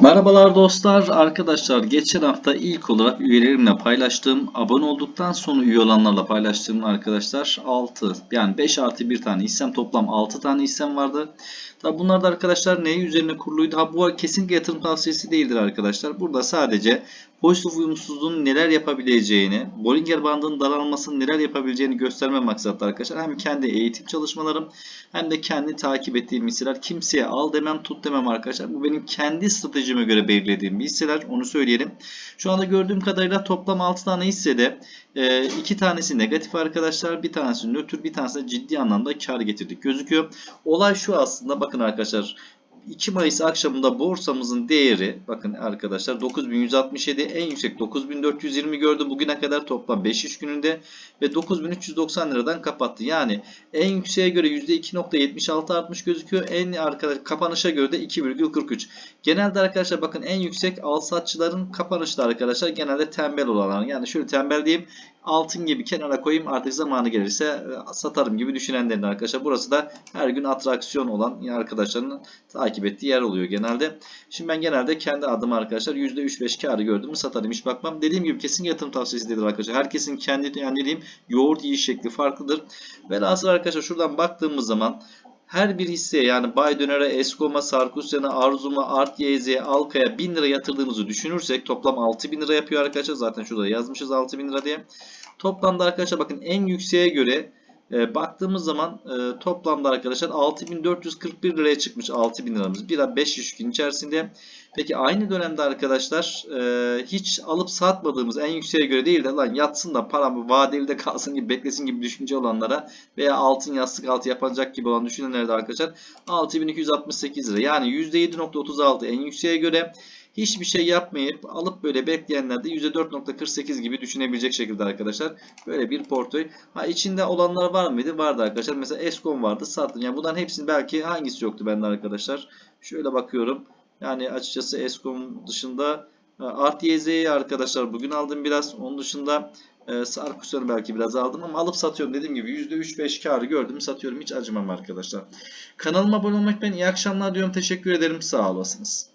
Merhabalar dostlar, arkadaşlar geçen hafta ilk olarak üyelerimle paylaştığım, abone olduktan sonra üye olanlarla paylaştığım arkadaşlar 6 yani 5 artı 1 tane hissem toplam 6 tane hissem vardı. Tabi bunlar da arkadaşlar neyi üzerine kuruluydu? Ha bu kesinlikle yatırım tavsiyesi değildir arkadaşlar. Burada sadece pozitif uyumsuzluğun neler yapabileceğini, Bollinger bandının daralmasının neler yapabileceğini gösterme maksatlı arkadaşlar. Hem kendi eğitim çalışmalarım hem de kendi takip ettiğim hisseler. Kimseye al demem tut demem arkadaşlar. Bu benim kendi stratejime göre belirlediğim hisseler. Onu söyleyelim. Şu anda gördüğüm kadarıyla toplam 6 tane hissede 2 tanesi negatif arkadaşlar. Bir tanesi nötr bir tanesi ciddi anlamda kar getirdik gözüküyor. Olay şu aslında bakın arkadaşlar 2 Mayıs akşamında borsamızın değeri bakın arkadaşlar 9167 en yüksek 9420 gördü bugüne kadar toplam 5 iş gününde ve 9390 liradan kapattı. Yani en yükseğe göre %2.76 artmış gözüküyor. En arkadaş kapanışa göre de 2,43. Genelde arkadaşlar bakın en yüksek al satçıların kapanışta arkadaşlar genelde tembel olanlar. Yani şöyle tembel diyeyim altın gibi kenara koyayım artık zamanı gelirse e, satarım gibi düşünenlerin arkadaşlar. Burası da her gün atraksiyon olan arkadaşlarının takip ettiği yer oluyor genelde. Şimdi ben genelde kendi adım arkadaşlar %3-5 karı gördüm satarım hiç bakmam. Dediğim gibi kesin yatırım tavsiyesi değildir arkadaşlar. Herkesin kendi yani dediğim yoğurt yiyiş şekli farklıdır. Velhasıl arkadaşlar şuradan baktığımız zaman her bir hisseye yani Baydöner'e, Eskom'a, Sarkusyan'a, Arzum'a, Artyeze'ye, Alka'ya 1000 lira yatırdığımızı düşünürsek toplam 6000 lira yapıyor arkadaşlar. Zaten şurada yazmışız 6000 lira diye. Toplamda arkadaşlar bakın en yükseğe göre e, baktığımız zaman e, toplamda arkadaşlar 6441 liraya çıkmış 6000 liramız. Bir 5 gün içerisinde. Peki aynı dönemde arkadaşlar e, hiç alıp satmadığımız en yükseğe göre değil de lan yatsın da paramı vadeli de kalsın gibi beklesin gibi düşünce olanlara veya altın yastık altı yapacak gibi olan düşünenlere de arkadaşlar 6268 lira. Yani %7.36 en yükseğe göre hiçbir şey yapmayıp alıp böyle bekleyenler de %4.48 gibi düşünebilecek şekilde arkadaşlar. Böyle bir portföy. Ha içinde olanlar var mıydı? Vardı arkadaşlar. Mesela Eskom vardı. Sattım. Yani bunların hepsini belki hangisi yoktu bende arkadaşlar. Şöyle bakıyorum. Yani açıkçası Eskom dışında Artyeze'yi arkadaşlar bugün aldım biraz. Onun dışında e, belki biraz aldım ama alıp satıyorum. Dediğim gibi %3-5 karı gördüm. Satıyorum. Hiç acımam arkadaşlar. Kanalıma abone olmak ben iyi akşamlar diyorum. Teşekkür ederim. Sağ olasınız.